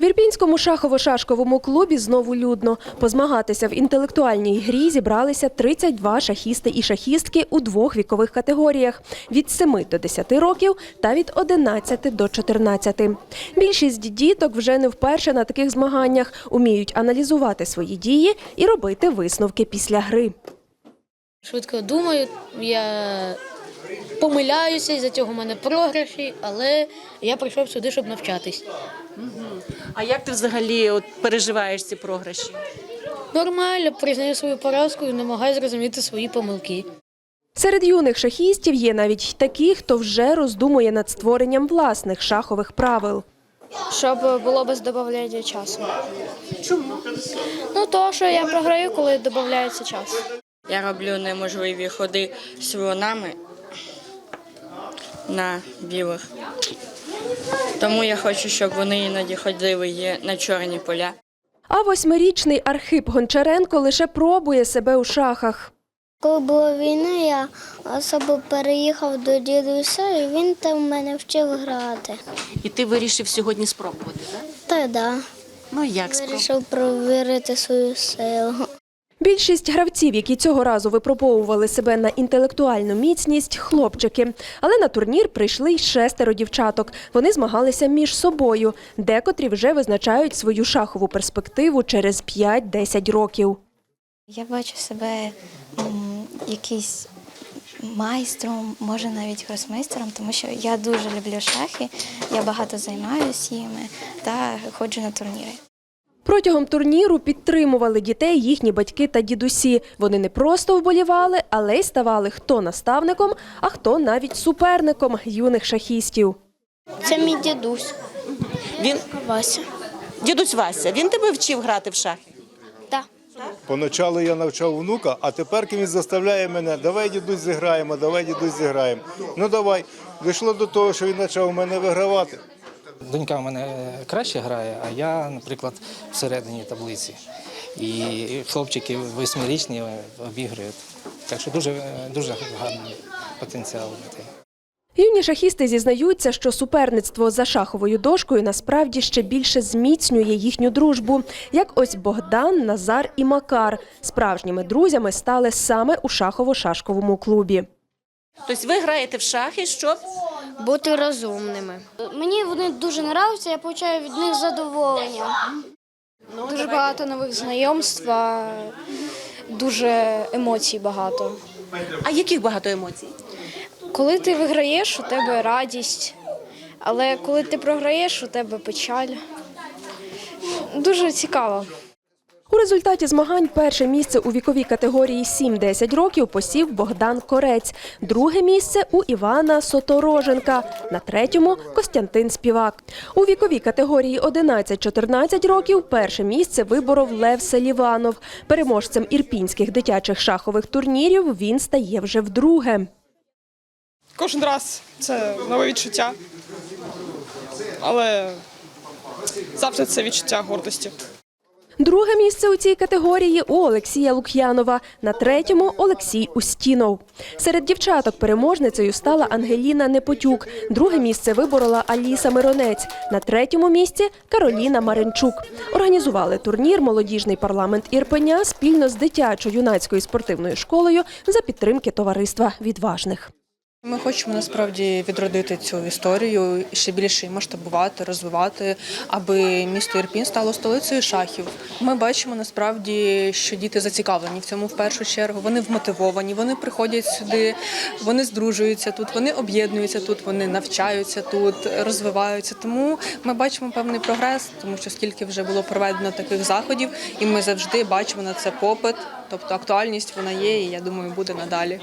В Ірпінському шахово-шашковому клубі знову людно. Позмагатися в інтелектуальній грі зібралися 32 шахісти і шахістки у двох вікових категоріях – від 7 до 10 років та від 11 до 14. Більшість діток вже не вперше на таких змаганнях, уміють аналізувати свої дії і робити висновки після гри. Швидко думаю, я помиляюся, із-за цього в мене програші, але я прийшов сюди, щоб навчатись. А як ти взагалі от переживаєш ці програші? Нормально, признаю свою поразку і намагаюся зрозуміти свої помилки. Серед юних шахістів є навіть такі, хто вже роздумує над створенням власних шахових правил. щоб було без додавання часу. Чому? Ну, то, що я програю, коли додається час. Я роблю неможливі ходи слонами на білих. Тому я хочу, щоб вони іноді ходили є на чорні поля. А восьмирічний Архип Гончаренко лише пробує себе у шахах. Коли була війна, я особо переїхав до дідуся, і він там мене вчив грати. І ти вирішив сьогодні спробувати, так? Та да, Ну як спробувати? вирішив провірити свою силу. Більшість гравців, які цього разу випробовували себе на інтелектуальну міцність, хлопчики. Але на турнір прийшли й шестеро дівчаток. Вони змагалися між собою. Декотрі вже визначають свою шахову перспективу через 5-10 років. Я бачу себе якийсь майстром, може навіть гросмейстером, тому що я дуже люблю шахи, я багато займаюся їми та ходжу на турніри. Протягом турніру підтримували дітей їхні батьки та дідусі. Вони не просто вболівали, але й ставали хто наставником, а хто навіть суперником юних шахістів. Це мій дідусь Він Вася. дідусь Вася, він тебе вчив грати в шахи. Так. Поначалу я навчав внука, а тепер він заставляє мене, давай дідусь зіграємо, давай дідусь зіграємо. Ну давай. Дійшло до того, що він почав у мене вигравати. Донька в мене краще грає, а я, наприклад, всередині таблиці. І хлопчики восьмирічні обіграють. Так що дуже, дуже гарний потенціал. дітей. Юні шахісти зізнаються, що суперництво за шаховою дошкою насправді ще більше зміцнює їхню дружбу. Як ось Богдан, Назар і Макар. Справжніми друзями стали саме у шахово-шашковому клубі. Тобто ви граєте в шахи, щоб Бути розумними. Мені вони дуже подобаються, я отримую від них задоволення. Дуже багато нових знайомств, дуже емоцій багато. а яких багато емоцій? Коли ти виграєш, у тебе радість, але коли ти програєш, у тебе печаль. Дуже цікаво. Результаті змагань перше місце у віковій категорії 7-10 років посів Богдан Корець, друге місце у Івана Сотороженка, на третьому Костянтин Співак. У віковій категорії 11-14 років перше місце виборов Лев Селіванов. Переможцем ірпінських дитячих шахових турнірів він стає вже вдруге. Кожен раз це нове відчуття. Але завжди це відчуття гордості. Друге місце у цій категорії у Олексія Лук'янова, на третьому Олексій Устінов. Серед дівчаток переможницею стала Ангеліна Непотюк. Друге місце виборола Аліса Миронець. На третьому місці Кароліна Маринчук. Організували турнір Молодіжний парламент Ірпеня спільно з дитячо-юнацькою спортивною школою за підтримки товариства відважних. Ми хочемо насправді відродити цю історію ще більше масштабувати, розвивати, аби місто Ірпінь стало столицею шахів. Ми бачимо насправді, що діти зацікавлені в цьому в першу чергу. Вони вмотивовані, вони приходять сюди, вони здружуються тут, вони об'єднуються тут, вони навчаються тут, розвиваються. Тому ми бачимо певний прогрес, тому що скільки вже було проведено таких заходів, і ми завжди бачимо на це попит, тобто актуальність вона є, і я думаю, буде надалі.